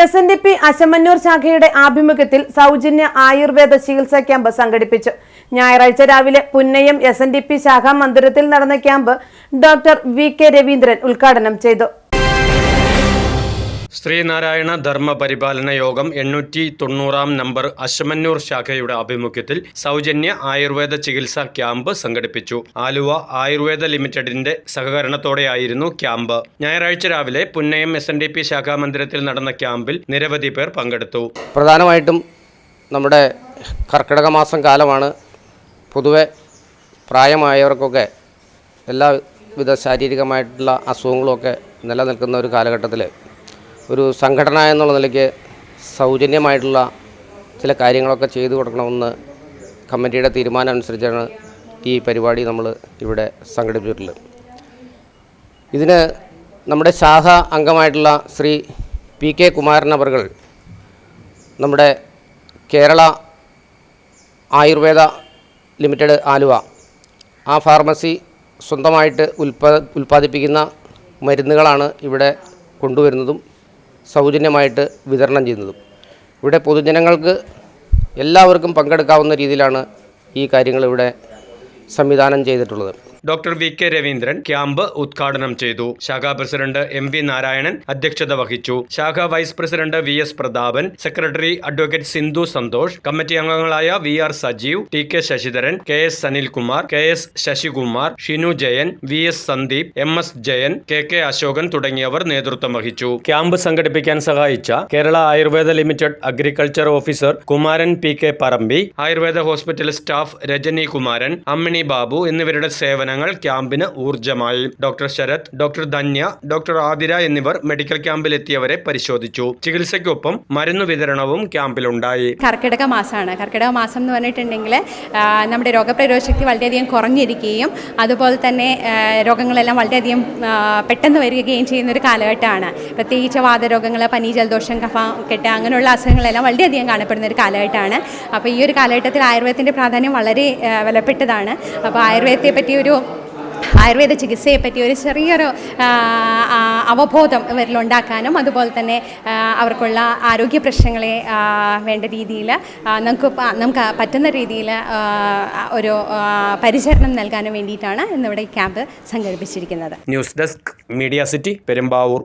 S N D P Asamannoor ശാഖയുടെ ആഭിമുഖ്യത്തിൽ സൗജന്യ ആയുർവേദ ചികിത്സാ ക്യാമ്പ് സംഘടിപ്പിച്ചു. ഞായറാഴ്ച രാവിലെ Punnayam S N D P ശാഖാ മന്ദിരത്തിൽ നടന്ന camp doctor V K Raveendran ഉദ്ഘാടനം ചെയ്തു. ശ്രീനാരായണ ധർമ്മ പരിപാലന യോഗം എണ്ണൂറ്റി തൊണ്ണൂറാം നമ്പർ അശമന്നൂർ ശാഖയുടെ ആഭിമുഖ്യത്തിൽ സൗജന്യ ആയുർവേദ ചികിത്സാ ക്യാമ്പ് സംഘടിപ്പിച്ചു. ആലുവ ആയുർവേദ ലിമിറ്റഡിന്റെ സഹകരണത്തോടെയായിരുന്നു ക്യാമ്പ്. ഞായറാഴ്ച രാവിലെ Punnayam S N D P ശാഖാ മന്ദിരത്തിൽ നടന്ന ക്യാമ്പിൽ നിരവധി പേർ പങ്കെടുത്തു. പ്രധാനമായിട്ടും നമ്മുടെ കർക്കിടക മാസം കാലമാണ്. പൊതുവെ പ്രായമായവർക്കൊക്കെ എല്ലാവിധ ശാരീരികമായിട്ടുള്ള അസുഖങ്ങളുമൊക്കെ നിലനിൽക്കുന്ന ഒരു കാലഘട്ടത്തിൽ ഒരു സംഘടന എന്നുള്ള നിലയ്ക്ക് സൗജന്യമായിട്ടുള്ള ചില കാര്യങ്ങളൊക്കെ ചെയ്തു കൊടുക്കണമെന്ന് കമ്മിറ്റിയുടെ തീരുമാനം അനുസരിച്ചാണ് ഈ പരിപാടി നമ്മൾ ഇവിടെ സംഘടിപ്പിച്ചിട്ടുള്ളത്. ഇതിന് നമ്മുടെ ശാഖ അംഗമായിട്ടുള്ള ശ്രീ പി കെ കുമാരൻ അവർകൾ നമ്മുടെ കേരള ആയുർവേദ ലിമിറ്റഡ് ആലുവ ആ ഫാർമസി സ്വന്തമായിട്ട് ഉൽപ്പാ ഉൽപ്പാദിപ്പിക്കുന്ന മരുന്നുകളാണ് ഇവിടെ കൊണ്ടുവരുന്നതും സൗജന്യമായിട്ട് വിതരണം ചെയ്യുന്നതും. ഇവിടെ പൊതുജനങ്ങൾക്ക് എല്ലാവർക്കും പങ്കെടുക്കാവുന്ന രീതിയിലാണ് ഈ കാര്യങ്ങൾ ഇവിടെ സംവിധാനം ചെയ്തിട്ടുള്ളത്. Doctor V K Raveendran camp ഉദ്ഘാടനം ചെയ്തു. ശാഖാ പ്രസിഡന്റ് എം വി നാരായണൻ അധ്യക്ഷത വഹിച്ചു. ശാഖാ vice president V S Prathapan secretary advocate Sindhu Santhosh committee അംഗങ്ങളായ V R Sajeev T K Sasidharan K S Sanilkumar K S Sasikumar Shinu Jayan V S Sandeep M S Jayan K K Asokan തുടങ്ങിയവർ നേതൃത്വം വഹിച്ചു. Camp സംഘടിപ്പിക്കാൻ സഹായിച്ച Kerala Ayurveda limited agriculture officer Kumaran P K Parambi Ayurveda hospital staff Rajani Kumaran Ammini Babu എന്നിവരുടെ സേവനങ്ങൾ ക്യാമ്പിന് ഊർജമായി doctor Sarath doctor Dhanya doctor Athira എന്നിവർ medical ക്യാമ്പിലെത്തിയവരെ പരിശോധിച്ചു. ചികിത്സയ്ക്കൊപ്പം മരുന്ന് വിതരണവും ക്യാമ്പിലുണ്ടായി. കർക്കിടക മാസമാണ്. കർക്കിടക മാസം എന്ന് പറഞ്ഞിട്ടുണ്ടെങ്കിൽ നമ്മുടെ രോഗപ്രതിരോധ ശക്തി വളരെയധികം കുറഞ്ഞിരിക്കുകയും അതുപോലെ തന്നെ രോഗങ്ങളെല്ലാം വളരെയധികം പെട്ടെന്ന് വരികയും ചെയ്യുന്ന ഒരു കാലഘട്ടമാണ്. പ്രത്യേകിച്ച് വാതരോഗങ്ങൾ പനി ജലദോഷം കഫ കെട്ട് അങ്ങനെയുള്ള അസുഖങ്ങളെല്ലാം വളരെയധികം കാണപ്പെടുന്ന ഒരു കാലഘട്ടമാണ്. അപ്പോൾ ഈ ഒരു കാലഘട്ടത്തിൽ ആയുർവേദത്തിന്റെ പ്രാധാന്യം വളരെ വിലപ്പെട്ടതാണ്. അപ്പോൾ ആയുർവേദത്തെ പറ്റി ഒരു ആയുർവേദ ചികിത്സയെ പറ്റി ഒരു ചെറിയൊരു അവബോധം ഇവരിൽ ഉണ്ടാക്കാനും അതുപോലെ തന്നെ അവർക്കുള്ള ആരോഗ്യ പ്രശ്നങ്ങളെ വേണ്ട രീതിയിൽ നമുക്ക് നമുക്ക് പറ്റുന്ന രീതിയിൽ ഒരു പരിചരണം നൽകാനും വേണ്ടിയിട്ടാണ് ഇന്നിവിടെ ക്യാമ്പ് സംഘടിപ്പിച്ചിരിക്കുന്നത്. News desk media city Perumbavoor.